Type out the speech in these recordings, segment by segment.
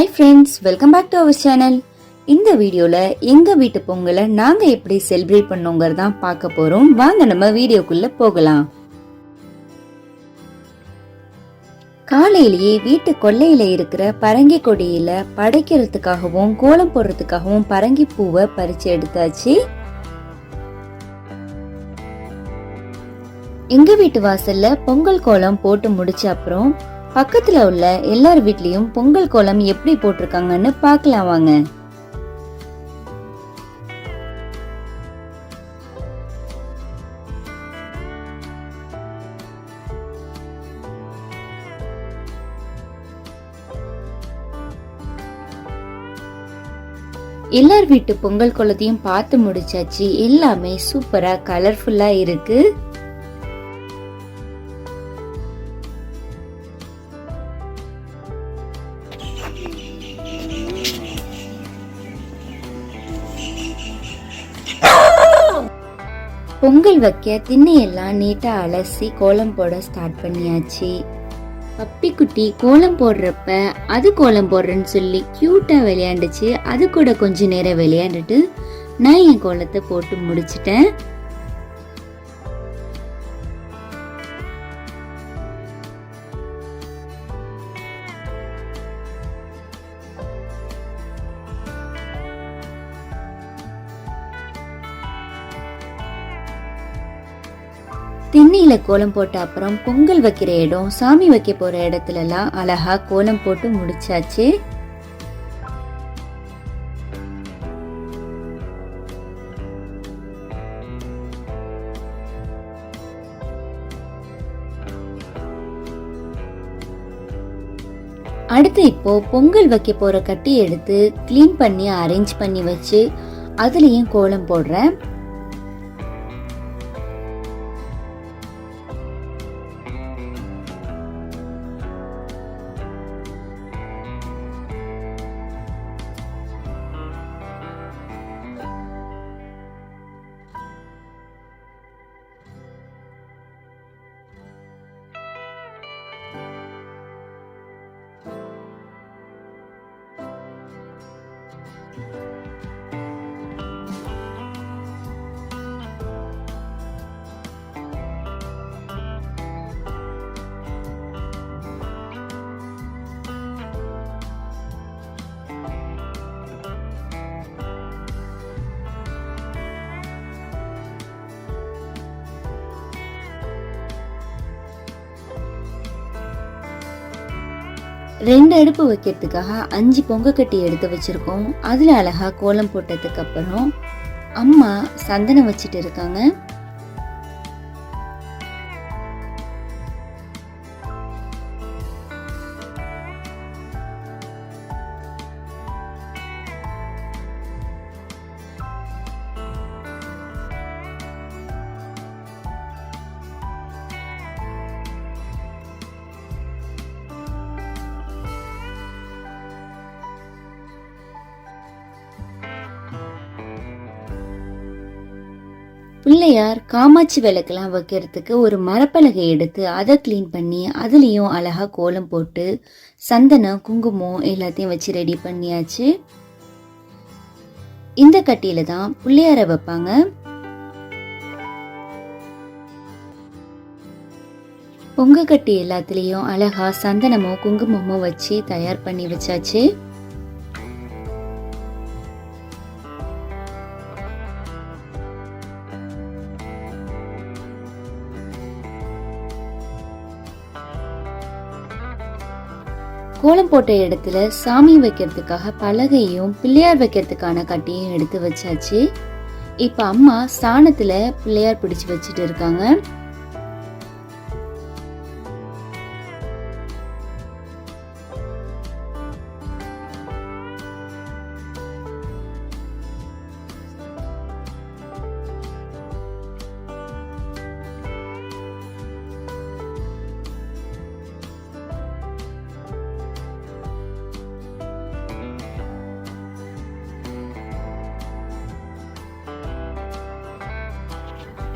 Hi friends welcome back to our channel இந்த வீடியோவில் எங்கள் வீட்டு பொங்கலை நாங்கள் எப்படி செலிப்ரேட் பண்ணோங்கிறதான் பார்க்க போகிறோம் வாங்க நம்ம வீடியோக்குள்ளே போகலாம். காலையிலேயே வீட்டு கொல்லையில இருக்கிற பரங்கி கொடியில் படைக்கிறதுக்காகவும் கோலம் போடுறதுக்காகவும் பரங்கி பூவை பறிச்சு எடுத்தாச்சு. எங்க வீட்டு வாசல்ல பொங்கல் கோலம் போட்டு முடிச்ச அப்புறம் பக்கத்துல உள்ள எல்லார் வீட்லயும் பொங்கல் கோலம் எப்படி போட்டிருக்காங்கன்னு பார்க்கலாம் வாங்க. எல்லார் வீட்டு பொங்கல் குளத்தையும் பார்த்து முடிச்சாச்சு. எல்லாமே சூப்பரா கலர்ஃபுல்லா இருக்கு. பொங்கல் வைக்க திண்ணையெல்லாம் நீட்டா அலசி கோலம் போட ஸ்டார்ட் பண்ணியாச்சு. பப்பிக்குட்டி கோலம் போடுறப்ப அது கோலம் போடுறேன்னு சொல்லி கியூட்டா விளையாண்டுச்சு. அது கூட கொஞ்ச நேரம் விளையாண்டுட்டு நான் என் கோலத்தை போட்டு முடிச்சிட்டேன். திண்ணையில கோலம் போட்ட அப்புறம் பொங்கல் வைக்கிற இடம் சாமி வைக்க போற இடத்துல எல்லாம் அழகா கோலம் போட்டு முடிச்சாச்சு. அடுத்து இப்போ பொங்கல் வைக்க போற கட்டி எடுத்து க்ளீன் பண்ணி அரேஞ்ச் பண்ணி வச்சு அதுலயும் கோலம் போடுறேன். ரெண்டு அடுப்பு வைக்கிறதுக்காக அஞ்சு பொங்க கட்டி எடுத்து வச்சுருக்கோம். அதில் அழகாக கோலம் போட்டதுக்கப்புறம் அம்மா சந்தனம் வச்சுட்டு இருக்காங்க. பிள்ளையார் காமாட்சி விளக்கெல்லாம் வைக்கிறதுக்கு ஒரு மரப்பலகை எடுத்து அதை க்ளீன் பண்ணி அதுலேயும் அழகாக கோலம் போட்டு சந்தனம் குங்குமம் எல்லாத்தையும் வச்சு ரெடி பண்ணியாச்சு. இந்த கட்டியில தான் பிள்ளையாரை வைப்பாங்க. பொங்க கட்டி எல்லாத்துலேயும் அழகா சந்தனமும் குங்குமமும் வச்சு தயார் பண்ணி வச்சாச்சு. கோலம் போட்ட இடத்துல சாமி வைக்கிறதுக்காக பலகையும் பிள்ளையார் வைக்கிறதுக்கான கட்டியும் எடுத்து வச்சாச்சு. இப்ப அம்மா சாணத்துல பிள்ளையார் பிடிச்சு வச்சுட்டு இருக்காங்க.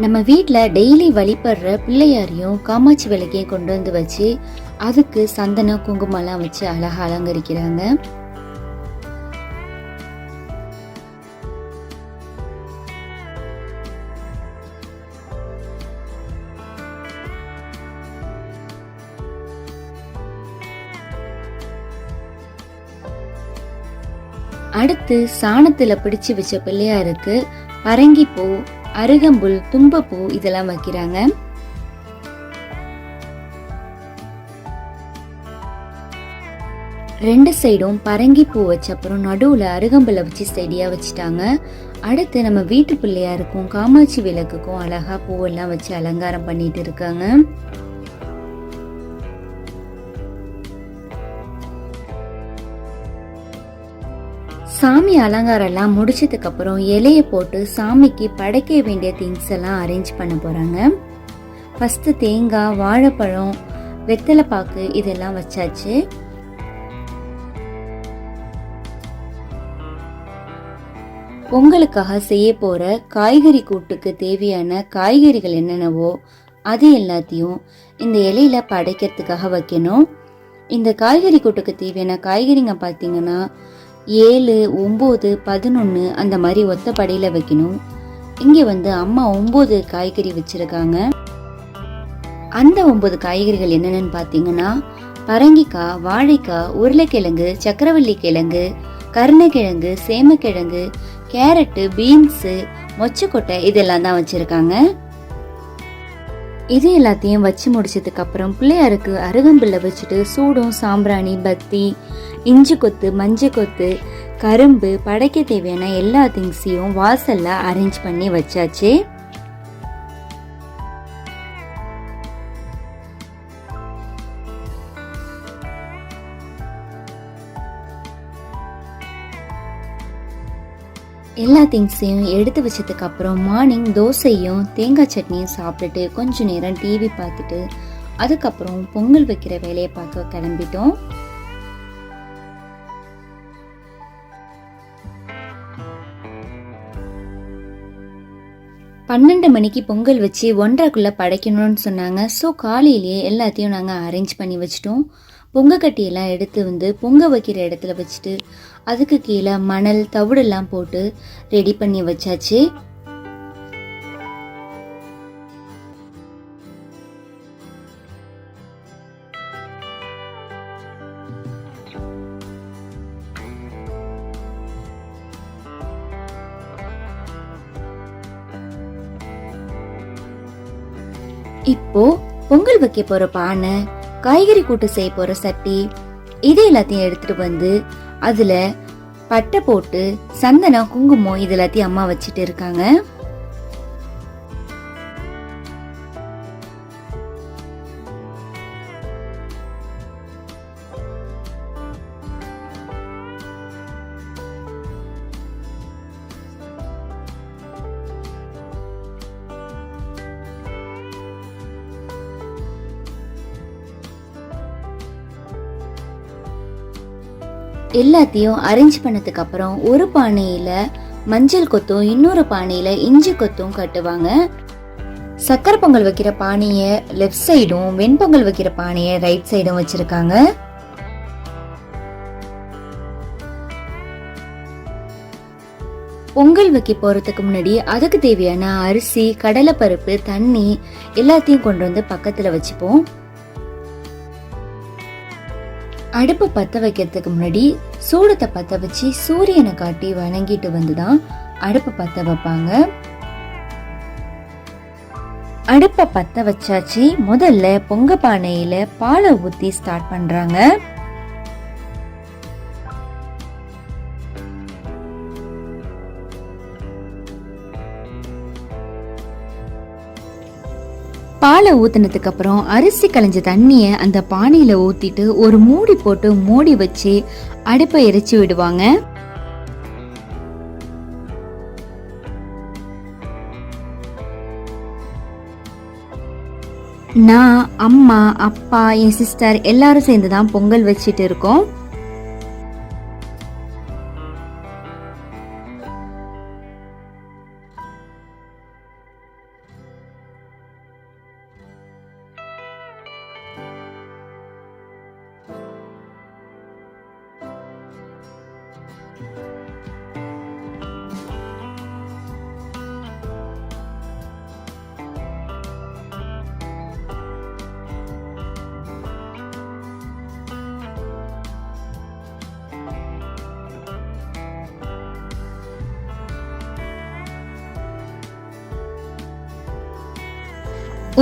நம்ம வீட்டில் டெய்லி வழிபடுற பிள்ளையாரையும் காமாட்சி விளக்கையும் கொண்டு வந்து வச்சு அதுக்கு சந்தன குங்குமம்லாம் வச்சு அழகாக அலங்கரிக்கிறாங்க. அடுத்து சாணத்தில் பிடிச்சு வச்ச பிள்ளையாருக்கு பரங்கிப்பூ அருகம்புல் தும்பப்பூ இதெல்லாம் வைக்கிறாங்க. ரெண்டு சைடும் பரங்கி பூ வச்ச அப்புறம் நடுவில் அருகம்புல வச்சு செடியாக வச்சுட்டாங்க. அடுத்து நம்ம வீட்டு பிள்ளையாருக்கும் காமாட்சி விளக்குக்கும் அழகா பூவெல்லாம் வச்சு அலங்காரம் பண்ணிட்டு இருக்காங்க. சாமி அலங்காரம் எல்லாம் முடிச்சதுக்கப்புறம் இலையை போட்டு சாமிக்கு படைக்க வேண்டிய திங்ஸ் எல்லாம் அரேஞ்ச் பண்ண போறாங்க. ஃபஸ்ட்டு தேங்காய் வாழைப்பழம் வெத்தலை பாக்கு இதெல்லாம் வச்சாச்சு. பொங்கலுக்காக செய்ய போகிற காய்கறி கூட்டுக்கு தேவையான காய்கறிகள் என்னென்னவோ அது எல்லாத்தையும் இந்த இலையில படைக்கிறதுக்காக வைக்கணும். இந்த காய்கறி கூட்டுக்கு தேவையான காய்கறிங்க பார்த்தீங்கன்னா ஏழு ஒம்பது பதினொன்று அந்த மாதிரி ஒத்த படையில் வைக்கணும். இங்கே வந்து அம்மா ஒம்பது காய்கறி வச்சுருக்காங்க. அந்த ஒம்பது காய்கறிகள் என்னென்னு பார்த்தீங்கன்னா பரங்கிக்காய் வாழைக்காய் உருளைக்கிழங்கு சக்கரவள்ளி கிழங்கு கருணைக்கிழங்கு சேமக்கிழங்கு கேரட்டு பீன்ஸு மொச்சக்கொட்டை இதெல்லாம் தான் வச்சுருக்காங்க. இது எல்லாத்தையும் வச்சு முடிச்சதுக்கு அப்புறம் பிள்ளையாருக்கு அருகம்புல்ல வச்சுட்டு சூடும் சாம்பிராணி பத்தி இஞ்சி கொத்து மஞ்சள் கொத்து கரும்பு படைக்க தேவையான எல்லா திங்ஸையும் வாசலில் அரேஞ்ச் பண்ணி வச்சாச்சு. எல்லா திங்ஸையும் எடுத்து வச்சதுக்கு அப்புறம் மார்னிங் தோசையும் தேங்காய் சட்னியும் சாப்பிட்டுட்டு கொஞ்ச நேரம் டிவி பார்த்துட்டு அதுக்கப்புறம் பொங்கல் வைக்கிற வேலையை பார்க்க கிளம்பிட்டோம். பன்னெண்டு மணிக்கு பொங்கல் வச்சு ஒன்றரைக்குள்ளே படைக்கணும்னு சொன்னாங்க. ஸோ காலையிலேயே எல்லாத்தையும் நாங்கள் அரேஞ்ச் பண்ணி வச்சிட்டோம். பொங்க கட்டியெல்லாம் எடுத்து வந்து பொங்க வைக்கிற இடத்துல வச்சுட்டு அதுக்கு கீழே மணல் தவிடெல்லாம் போட்டு ரெடி பண்ணி வச்சாச்சு. பொங்கல் வைக்க போற பானை காய்கறி கூட்டு செய்ய போற சட்டி இது எல்லாத்தையும் எடுத்துட்டு வந்து அதுல பட்டை போட்டு சந்தனம் குங்குமம் இது எல்லாத்தையும் அம்மா வச்சுட்டு இருக்காங்க. எல்லாத்தையும் அரேஞ்ச் பண்ணதுக்கு அப்புறம் ஒரு பானையில மஞ்சள் கொத்தும் இன்னொரு பானையில இஞ்சி கொத்தும் கட்டுவாங்க. சக்கரை பொங்கல் வைக்கிற பானையை லெஃப்ட் சைடும் வெண்பொங்கல் வைக்கிற பானையை ரைட் சைடும் வச்சிருக்காங்க. பொங்கல் வைக்க போறதுக்கு முன்னாடி அதுக்கு தேவையான அரிசி கடலைப்பருப்பு தண்ணி எல்லாத்தையும் கொண்டு வந்து பக்கத்துல வச்சுப்போம். அடுப்பு பற்ற வைக்கிறதுக்கு முன்னாடி சூடத்தை பற்ற வச்சு சூரியனை காட்டி வணங்கிட்டு வந்து தான் அடுப்பு பற்ற வைப்பாங்க. அடுப்பை பற்ற வச்சாச்சு முதல்ல பொங்க பானையில் பாலை ஊற்றி ஸ்டார்ட் பண்ணுறாங்க பாலை ஊத்தினதுக்கு அப்புறம் அரிசி களைஞ்ச தண்ணியை அந்த பானையில ஊத்திட்டு ஒரு மூடி போட்டு மூடி வச்சு அடுப்பை எரிச்சு விடுவாங்க. நான் அம்மா அப்பா என் சிஸ்டர் எல்லாரும் சேர்ந்து தான் பொங்கல் வச்சுட்டு இருக்கோம்.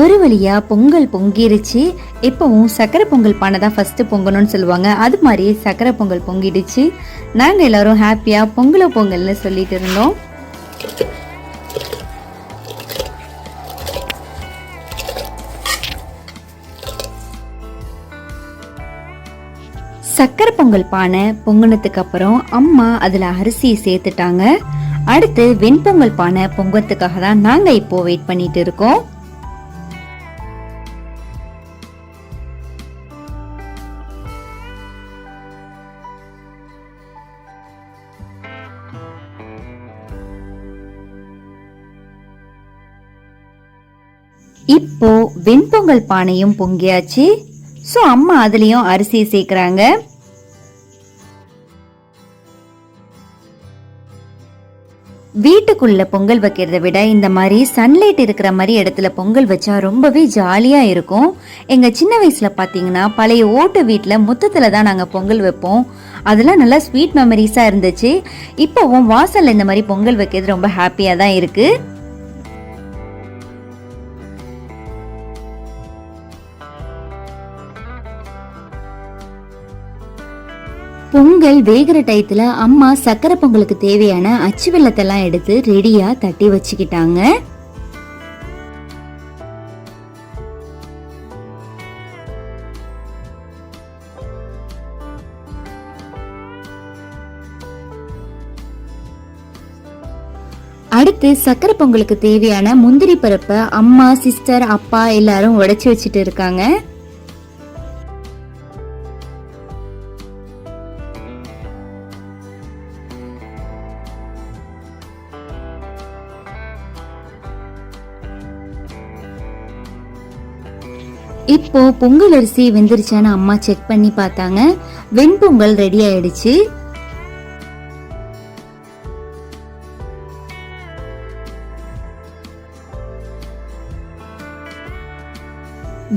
ஒரு வழியா பொங்கல் பொங்கிருச்சு. இப்போவும் சக்கரை பொங்கல் பானை தான் ஃபஸ்ட்டு பொங்கணும்னு சொல்லுவாங்க. அது மாதிரி சக்கரை பொங்கல் பொங்கிடுச்சு. நாங்கள் எல்லாரும் ஹாப்பியாக பொங்கலோ பொங்கல்னு சொல்லிட்டு இருந்தோம். சக்கரை பொங்கல் பானை பொங்குனதுக்கு அப்புறம் அம்மா அதில் அரிசியை சேர்த்துட்டாங்க. அடுத்து வெண்பொங்கல் பானை பொங்கறதுக்காக தான் நாங்கள் இப்போ வெயிட் பண்ணிட்டு இருக்கோம். இப்போ வெண்பொங்கல் பானையும் பொங்கியாச்சு. ஸோ அம்மா அதுலேயும் அரிசி சேர்க்குறாங்க. வீட்டுக்குள்ள பொங்கல் வைக்கிறத விட இந்த மாதிரி சன்லைட் இருக்கிற மாதிரி இடத்துல பொங்கல் வச்சா ரொம்பவே ஜாலியா இருக்கும். எங்க சின்ன வயசுல பாத்தீங்கன்னா பழைய ஓட்டு வீட்டுல முத்தத்துல தான் நாங்க பொங்கல் வைப்போம். அதெல்லாம் நல்லா ஸ்வீட் மெமரிஸா இருந்துச்சு. இப்போவும் வாசல்ல இந்த மாதிரி பொங்கல் வைக்கிறது ரொம்ப ஹாப்பியா தான் இருக்கு. பொங்கல் வேகிற டயத்துல அம்மா சக்கரை பொங்கலுக்கு தேவையான அச்சு வெள்ளத்தெல்லாம் எடுத்து ரெடியா தட்டி வச்சுக்கிட்டாங்க. அடுத்து சக்கரை பொங்கலுக்கு தேவையான முந்திரி பருப்பை அம்மா சிஸ்டர் அப்பா எல்லாரும் உடைச்சி வச்சுட்டு இருக்காங்க. பொங்கல் அரிசி வெந்துருச்சான்னு அம்மா செக் பண்ணி பார்த்தாங்க. வெண்பொங்கல் ரெடி ஆயிடுச்சு.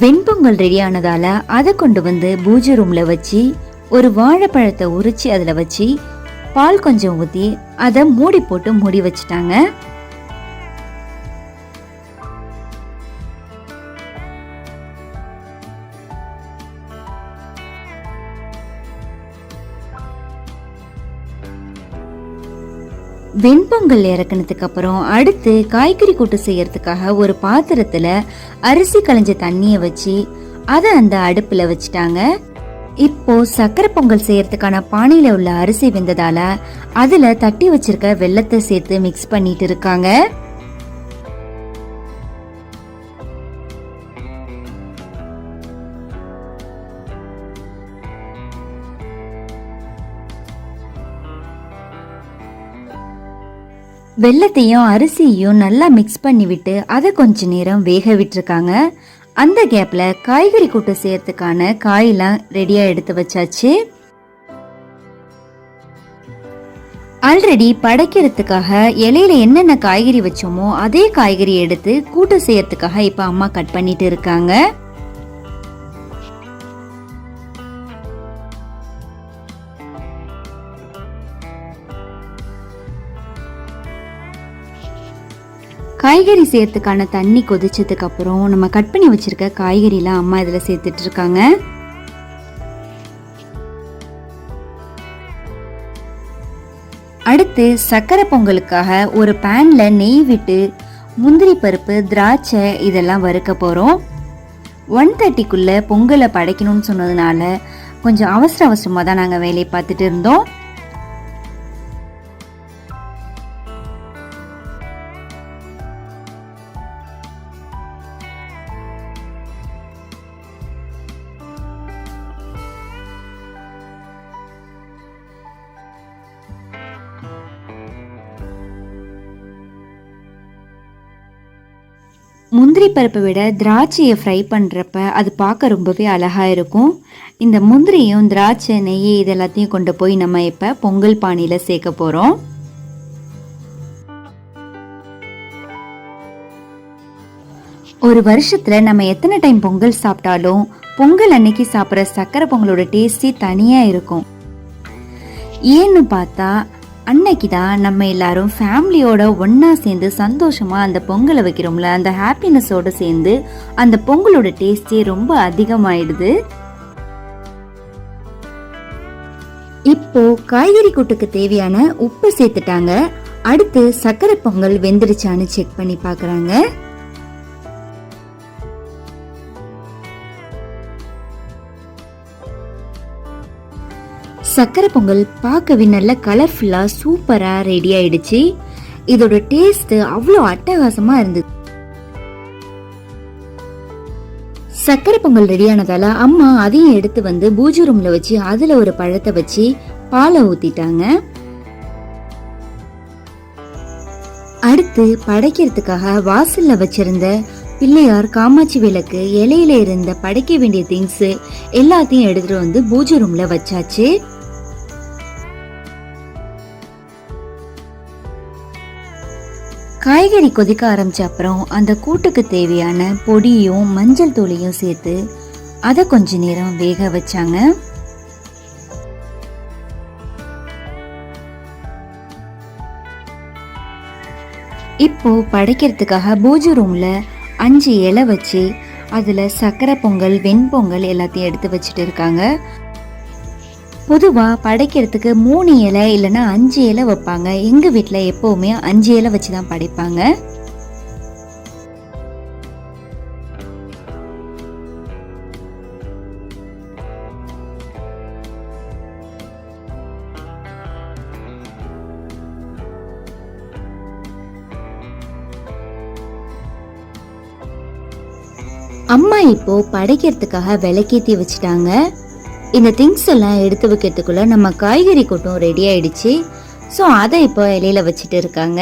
வெண்பொங்கல் ரெடி ஆனதால அதை கொண்டு வந்து பூஜை ரூம்ல வச்சு ஒரு வாழைப்பழத்தை உரிச்சு அதுல வச்சு பால் கொஞ்சம் ஊத்தி அதை மூடி போட்டு மூடி வச்சுட்டாங்க. பொங்கல் இறக்குனதுக்கு அப்புறம் அடுத்து காய்கறி கூட்டு செய்யறதுக்காக ஒரு பாத்திரத்துல அரிசி களைஞ்ச தண்ணியை வச்சு அதை அந்த அடுப்புல வச்சுட்டாங்க. இப்போ சக்கரை பொங்கல் செய்யறதுக்கான பானையில உள்ள அரிசி வெந்ததால அதுல தட்டி வச்சிருக்க வெள்ளத்தை சேர்த்து மிக்ஸ் பண்ணிட்டு இருக்காங்க. வெள்ளத்தையும் அரிசியையும் நல்லா மிக்ஸ் பண்ணி விட்டு அதை கொஞ்ச நேரம் வேக விட்டுருக்காங்க. அந்த கேப்பில் காய்கறி கூட்டு செய்யறதுக்கான காயெல்லாம் ரெடியாக எடுத்து வச்சாச்சு. ஆல்ரெடி படைக்கிறதுக்காக இலையில என்னென்ன காய்கறி வச்சோமோ அதே காய்கறி எடுத்து கூட்டு செய்யறதுக்காக இப்போ அம்மா கட் பண்ணிட்டு இருக்காங்க. காய்கறி சேர்த்துக்கான தண்ணி கொதிச்சதுக்கு அப்புறம் நம்ம கட் பண்ணி வச்சிருக்க காய்கறிலாம் அம்மா இதில் சேர்த்துட்டு இருக்காங்க. அடுத்து சக்கரை பொங்கலுக்காக ஒரு பேனில் நெய் விட்டு முந்திரி பருப்பு திராட்சை இதெல்லாம் வறுக்க போகிறோம் ஒன் தேர்ட்டிக்குள்ளே பொங்கலை படைக்கணும்னு சொன்னதுனால கொஞ்சம் அவசர அவசரமாக தான் நாங்கள் வேலையை பார்த்துட்டு இருந்தோம். முந்திரி பருப்பை விட திராட்சையை ஃப்ரை பண்ணுறப்ப அது பார்க்க ரொம்பவே அழகாக இருக்கும். இந்த முந்திரியும் திராட்சை நெய் இது எல்லாத்தையும் கொண்டு போய் நம்ம இப்போ பொங்கல் பானையில் சேர்க்க போகிறோம் ஒரு வருஷத்தில் நம்ம எத்தனை டைம் பொங்கல் சாப்பிட்டாலும் பொங்கல் அன்னைக்கு சாப்பிட்ற சக்கரை பொங்கலோட டேஸ்டி தனியாக இருக்கும். ஏன்னு பார்த்தா அன்னைக்கு தான் நம்ம எல்லாரும் ஃபேமிலியோட ஒன்றா சேர்ந்து சந்தோஷமாக அந்த பொங்கலை வைக்கிறோம்ல அந்த ஹாப்பினஸோடு சேர்ந்து அந்த பொங்கலோட டேஸ்டே ரொம்ப அதிகமாயிடுது. இப்போ காய்கறி கூட்டுக்கு தேவையான உப்பு சேர்த்துட்டாங்க. அடுத்து சக்கரை பொங்கல் வெந்துருச்சான்னு செக் பண்ணி பார்க்குறாங்க. சக்கரை பொங்கல் பார்க்கவே நல்ல கலர்ஃபுல்லாக சூப்பராக ரெடி ஆயிடுச்சு. இதோட டேஸ்ட்டு அவ்வளோ அட்டகாசமாக இருந்தது. சக்கரை பொங்கல் ரெடியானதால அம்மா அதையும் எடுத்து வந்து பூஜை ரூம்ல வச்சு அதுல ஒரு பழத்தை வச்சு பாலை ஊத்திட்டாங்க. அடுத்து படைக்கிறதுக்காக வாசல்ல வச்சிருந்த பிள்ளையார் காமாட்சி விளக்கு இலையில இருந்த படைக்க வேண்டிய திங்ஸ் எல்லாத்தையும் எடுத்துட்டு வந்து பூஜை ரூம்ல வச்சாச்சு. காய்கறி கொதிக்க ஆரம்பிச்ச அப்புறம் அந்த கூட்டுக்கு தேவையான பொடியும் மஞ்சள் தூளையும் சேர்த்து அதை கொஞ்ச நேரம் வேக வச்சாங்க. இப்போ படைக்கிறதுக்காக பூஜை ரூம்ல அஞ்சு இலை வச்சு அதுல சக்கரை பொங்கல் வெண்பொங்கல் எல்லாத்தையும் எடுத்து வச்சுட்டு இருக்காங்க. பொதுவா படைக்கிறதுக்கு மூணு இலை இல்லைன்னா அஞ்சு இலை வைப்பாங்க. எங்க வீட்ல எப்போவுமே அஞ்சு இலை வச்சு தான் படைப்பாங்க. அம்மா இப்போ படைக்கிறதுக்காக விளக்கேத்தி வச்சுட்டாங்க. இந்த திங்ஸ் எல்லாம் எடுத்து வைக்கிறதுக்குள்ள நம்ம காய்கறி கூட்டம் ரெடி ஆயிடுச்சு. ஸோ அதை இப்போ இலையில வச்சுட்டு இருக்காங்க.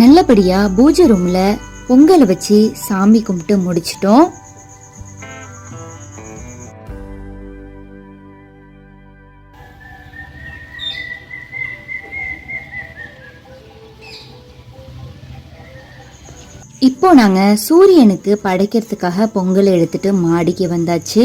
நல்லபடியா பூஜை ரூம்ல பொங்கலை வச்சு சாமி கும்பிட்டு முடிச்சிட்டோம். இப்போ நாங்க சூரியனுக்கு படைக்கிறதுக்காக பொங்கல் எடுத்துட்டு மாடிக்கு வந்தாச்சு.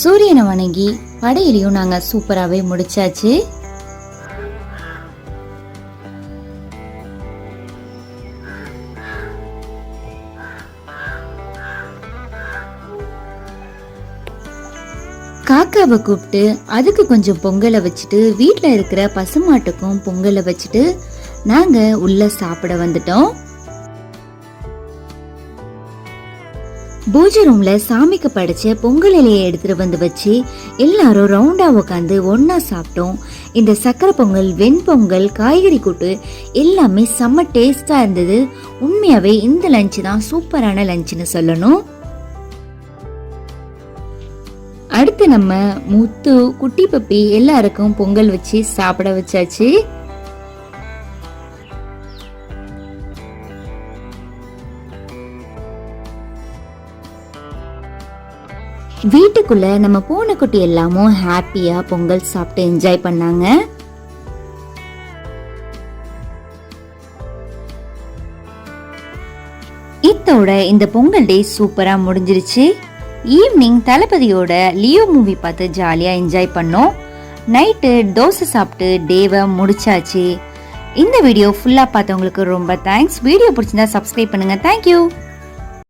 சூரியனை வணங்கி படையிலையும் நாங்க சூப்பராகவே முடிச்சாச்சு. காக்காவை கூப்பிட்டு அதுக்கு கொஞ்சம் பொங்கலை வச்சுட்டு வீட்டில் இருக்கிற பசுமாட்டுக்கும் பொங்கலை வச்சுட்டு நாங்கள் உள்ள சாப்பிட வந்துட்டோம். பூஜை ரூம்ல சாமிக்கு படைச்ச பொங்கல் இலையை எடுத்துட்டு வந்து வச்சு எல்லாரும் ரவுண்டா உட்காந்து ஒன்னா சாப்பிட்டோம். இந்த சக்கரை பொங்கல் வெண்பொங்கல் காய்கறி கூட்டு எல்லாமே செம்ம டேஸ்டா இருந்தது. உண்மையாவே இந்த லஞ்ச் தான் சூப்பரான லஞ்ச்னு சொல்லணும். அடுத்து நம்ம முத்து குட்டி பப்பி எல்லாருக்கும் பொங்கல் வச்சு சாப்பிட வச்சாச்சு. வீட்டுக்குள்ள நம்ம பூனைக்குட்டி எல்லாமும் ஹாப்பியா பொங்கல் சாப்பிட்டு என்ஜாய் பண்ணாங்க. இத்தோட இந்த பொங்கல் டே சூப்பரா முடிஞ்சிருச்சு. ஈவினிங் தளபதியோட லியோ மூவி பார்த்து ஜாலியா என்ஜாய் பண்ணோம். நைட்டு தோசை சாப்பிட்டு டேவை முடிச்சாச்சு. இந்த வீடியோ ஃபுல்லாக பார்த்தவங்களுக்கு ரொம்ப தேங்க்ஸ் வீடியோ பிடிச்சிருந்தா சப்ஸ்கிரைப் பண்ணுங்கள் தேங்க்யூ